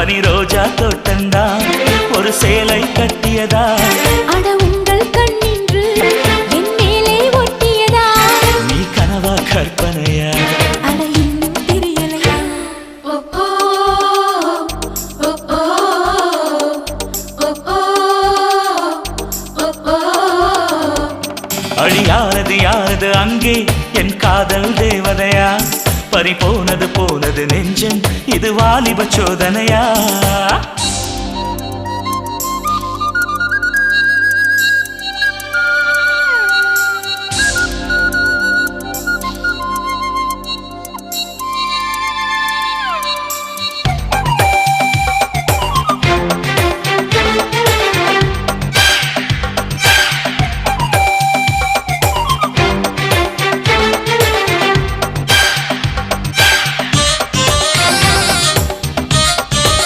பனி ரோஜா தோட்டந்தான் ஒரு சேலை கட்டியதா. அட உங்கள் கண்ணின்று என் மேலே ஒட்டியதா. நீ கனவா கற்பனையா. அட இன்னும் தெரியலையா. ஓ ஓ ஓ ஓ ஓ ஓ ஓ அழி யாரது யாரது அங்கே? என் காதல் தேவதையா. பறி போனது போனது நெஞ்சம் இது வாலிப சோதனையா?